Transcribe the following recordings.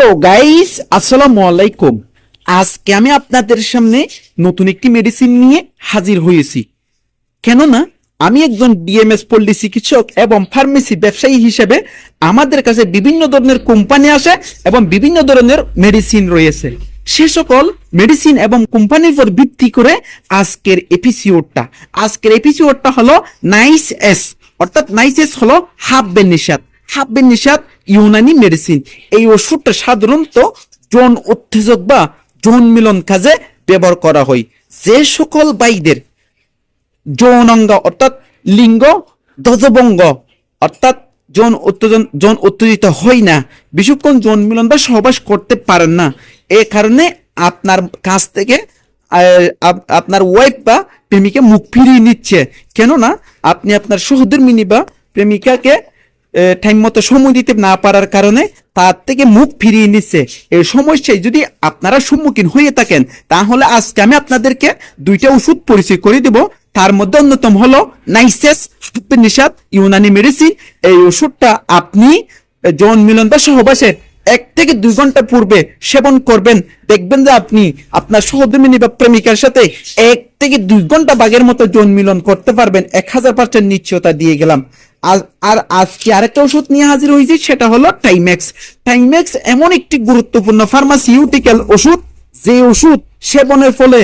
Hello guys আসসালামু আলাইকুম আজকে আমি আপনাদের সামনে নতুন একটি মেডিসিন নিয়ে হাজির হয়েছি। কেননা, আমি একজন ডিএমএস পল্লী চিকিৎসক এবং ফার্মেসি ব্যবসায়ী হিসেবে আমাদের কাছে বিভিন্ন ধরনের কোম্পানি আসে এবং বিভিন্ন ধরনের মেডিসিন রয়েছে। সে সকল মেডিসিন এবং কোম্পানির উপর ভিত্তি করে আজকের এপিসিওডটা আজকের এপিসিওডটা হলো নাইস এস, অর্থাৎ নাইস এস হলো হাফ বেনিসাত হাফ বেনিসাত ইউনানি মেডিসিন। এই ওষুধটা সাধারণত যৌন উত্তেজক বা যৌন মিলন কাজে ব্যবহার করা হয়। যে সকল বাইদের যৌনাঙ্গ অর্থাৎ লিঙ্গ দজবঙ্গ অর্থাৎ যৌন উত্তেজন যৌন উত্তেজিত হয় না বিশুক্ষণ যৌন মিলন বা সহবাস করতে পারেন না। এ কারণে আপনার কাছ থেকে আপনার ওয়াইফ বা প্রেমিকা মুখ ফিরিয়ে নিচ্ছে। কেননা, আপনি আপনার সহধর্মিনী বা প্রেমিকাকে টাইম মতো সময় দিতে না পারার কারণে তার থেকে মুখ ফিরিয়ে নিচ্ছে। এই সমস্যায় যদি আপনারা সম্মুখীন হয়ে থাকেন, তাহলে আজকে আমি আপনাদেরকে দুইটা ওষুধ পরিচয় করে দেব। তার মধ্যে অন্যতম হলো নাইসেস নিষাদ ইউনানি মেডিসিন। এই ওষুধটা আপনি যৌন মিলন বা সহবাসের এক থেকে দুই ঘণ্টা পূর্বে সেবন করবেন। দেখবেন যে আপনি আপনার সহধর্মিনী বা প্রেমিকার সাথে এক থেকে দুই ঘণ্টা বাগের মতো যৌন মিলন করতে পারবেন। এক হাজার পার্সেন্ট নিশ্চয়তা দিয়ে গেলাম। আর আজকে আরেকটা ওষুধ নিয়ে হাজির হয়েছি, সেটা হলো টাইম্যাক্স টাইম্যাক্স এমন একটি গুরুত্বপূর্ণ ফার্মাসিউটিক্যাল ওষুধ, যে ওষুধ সেবনের ফলে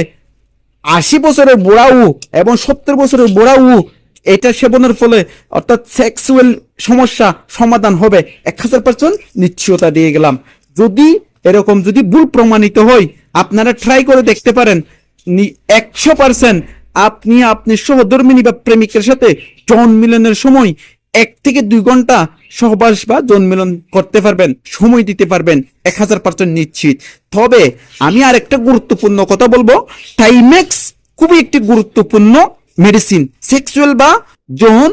আশি বছরের বুড়াউ এবং সত্তর বছরের বুড়াউ, এটা সেবনের ফলে অর্থাৎ সেক্সুয়াল সমস্যা সমাধান হবে। এক হাজার পার্সেন্ট নিশ্চয়তা দিয়ে গেলাম। যদি এরকম যদি ভুল প্রমাণিত হয়, আপনারা ট্রাই করে দেখতে পারেন একশো পার্সেন্ট আপনি আপনি সহধর্মিনী বা প্রেমিকের সাথে যৌন মিলনের সময় এক থেকে দুই ঘণ্টা সহবাস বা যৌন মিলন করতে পারবেন, সময় দিতে পারবেন, এক হাজার পার্সেন্ট নিশ্চিত। তবে আমি আরেকটা গুরুত্বপূর্ণ কথা বলব টাইমেক্স খুবই একটি গুরুত্বপূর্ণ মেডিসিন সেক্সুয়াল বা যৌন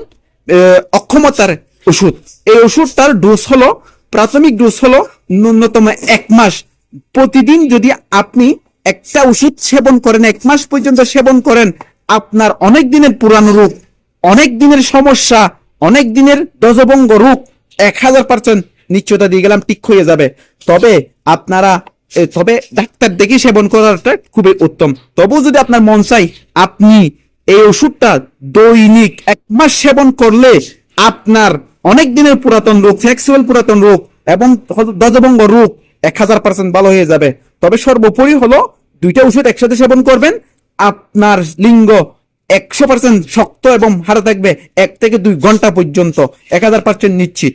অক্ষমতার ওষুধ। এই ওষুধটার ডোজ হলো, প্রাথমিক ডোজ হলো ন্যূনতম এক মাস। প্রতিদিন যদি আপনি একটা ওষুধ সেবন করেন, এক মাস পর্যন্ত সেবন করেন আপনার অনেক দিনের পুরানো রোগ অনেক দিনের সমস্যা, অনেক দিনের দজবঙ্গ রোগ এক হাজার পার্সেন্ট নিশ্চয়তা দিয়ে গেলাম, ঠিক হয়ে যাবে। তবে আপনারা তবে ডাক্তার দেখে সেবন করাটা খুবই উত্তম। তবুও যদি আপনার মন চাই আপনি এই ওষুধটা দৈনিক এক মাস সেবন করলে আপনার অনেক দিনের পুরাতন রোগ সেক্সুয়াল পুরাতন রোগ এবং দজবঙ্গ রোগ এক হাজার পার্সেন্ট ভালো হয়ে যাবে। তবে সর্বোপরি হলো দুইটা ওষুধ একসাথে সেবন করবেন আপনার লিঙ্গ একশো পার্সেন্ট শক্ত এবং হারা থাকবে এক থেকে দুই ঘণ্টা পর্যন্ত। এক হাজার পার্সেন্ট নিশ্চিত।